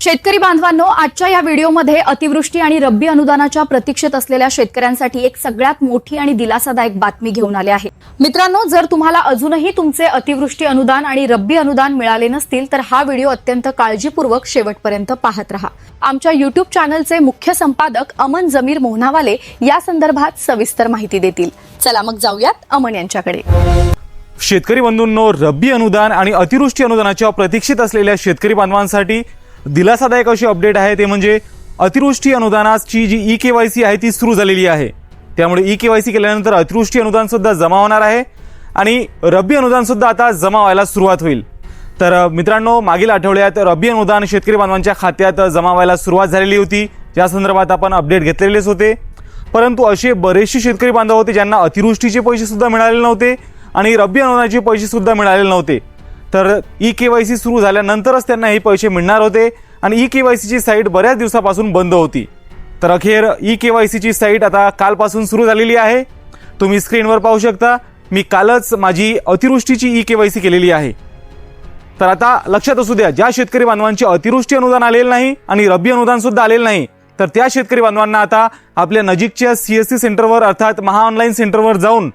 शेतकरी बांधवांनो आजच्या या व्हिडिओमध्ये अतिवृष्टी आणि रब्बी अनुदानाच्या प्रतीक्षेत असलेल्या शेतकऱ्यांसाठी एक सगळ्यात मोठी आणि दिलासादायक बातमी घेऊन आले आहे. मित्रांनो जर तुम्हाला अजूनही तुमचे अतिवृष्टी अनुदान आणि रब्बी अनुदान मिळाले नसतील तर हा व्हिडिओ अत्यंत काळजीपूर्वक शेवटपर्यंत पाहत रहा. आमच्या युट्यूब चॅनलचे मुख्य संपादक अमन जमीर मोहनावाले या संदर्भात सविस्तर माहिती देतील. चला मग जाऊयात अमन यांच्याकडे. शेतकरी बंधूंनो रब्बी अनुदान आणि अतिवृष्टी अनुदानाच्या प्रतीक्षित असलेल्या शेतकरी बांधवांसाठी दिलासादायक अशी अपडेट आहे ते म्हणजे अतिवृष्टी अनुदानाची जी ई के वाय सी आहे ती सुरू झालेली आहे. त्यामुळे ई के वाय सी केल्यानंतर अतिवृष्टी अनुदानसुद्धा जमा होणार आहे आणि रब्बी अनुदानसुद्धा आता जमा व्हायला सुरुवात होईल. तर मित्रांनो मागील आठवड्यात रब्बी अनुदान शेतकरी बांधवांच्या खात्यात जमा व्हायला सुरुवात झालेली होती. या संदर्भात आपण अपडेट घेतलेलेच होते. परंतु असे बरेचसे शेतकरी बांधव होते ज्यांना अतिवृष्टीचे पैसेसुद्धा मिळाले नव्हते आणि रब्बी अनुदानाचे पैसेसुद्धा मिळालेले नव्हते. तर ई के वाय सी सुरू झाल्यानंतरच त्यांना हे पैसे मिळणार होते आणि ई के वाय सीची साईट बऱ्याच दिवसापासून बंद होती. तर अखेर ई के वाय सीची साईट आता कालपासून सुरू झालेली आहे. तुम्ही स्क्रीनवर पाहू शकता मी कालच माझी अतिवृष्टीची ई के वाय सी केलेली आहे. तर आता लक्षात असू द्या ज्या शेतकरी बांधवांचे अतिवृष्टी अनुदान आलेलं नाही आणि रब्बी अनुदान सुद्धा आलेलं नाही तर त्या शेतकरी बांधवांना आता आपल्या नजीकच्या सी एस सी सेंटरवर अर्थात महा ऑनलाईन सेंटरवर जाऊन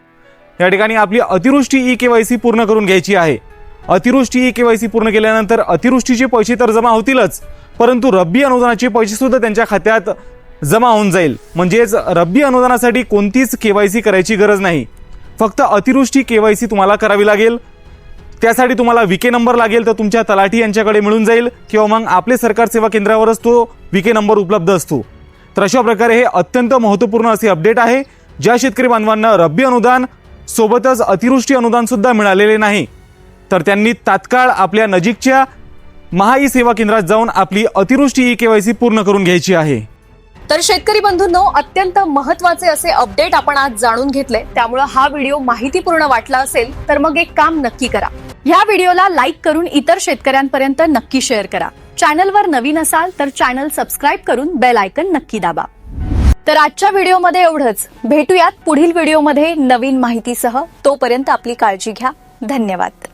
या ठिकाणी आपली अतिवृष्टी ई के वाय सी पूर्ण करून घ्यायची आहे. अतिवृष्टी ही के वाय सी पूर्ण केल्यानंतर अतिवृष्टीचे पैसे तर जमा होतीलच परंतु रब्बी अनुदानाचे पैसे सुद्धा त्यांच्या खात्यात जमा होऊन जाईल. म्हणजेच रब्बी अनुदानासाठी कोणतीच के वाय सी करायची गरज नाही. फक्त अतिवृष्टी के वाय सी तुम्हाला करावी लागेल. त्यासाठी तुम्हाला विके नंबर लागेल तर तुमच्या तलाठी यांच्याकडे मिळून जाईल किंवा मग आपले सरकार सेवा केंद्रावरच तो विके नंबर उपलब्ध असतो. तर अशा प्रकारे हे अत्यंत महत्त्वपूर्ण असे अपडेट आहे. ज्या शेतकरी बांधवांना रब्बी अनुदान सोबतच अतिवृष्टी अनुदानसुद्धा मिळालेले नाही तर त्यांनी तात्काळ आपल्या नजीकच्या महा ई सेवा केंद्रात जाऊन आपली अतिवृष्टी ई केवायसी पूर्ण करून घ्यायची आहे. तर शेतकरी बंधूंनो अत्यंत महत्त्वाचे असे अपडेट आपण आज जाणून घेतले. त्यामुळे हा व्हिडिओ माहितीपूर्ण वाटला असेल तर मग एक काम नक्की करा. ह्या व्हिडिओला लाईक करून इतर शेतकऱ्यांपर्यंत नक्की शेअर करा. चॅनलवर नवीन असाल तर चॅनल सबस्क्राईब करून बेल आयकन नक्की दाबा. तर आजच्या व्हिडिओमध्ये एवढंच. भेटूयात पुढील व्हिडिओमध्ये नवीन माहितीसह. तोपर्यंत आपली काळजी घ्या. धन्यवाद.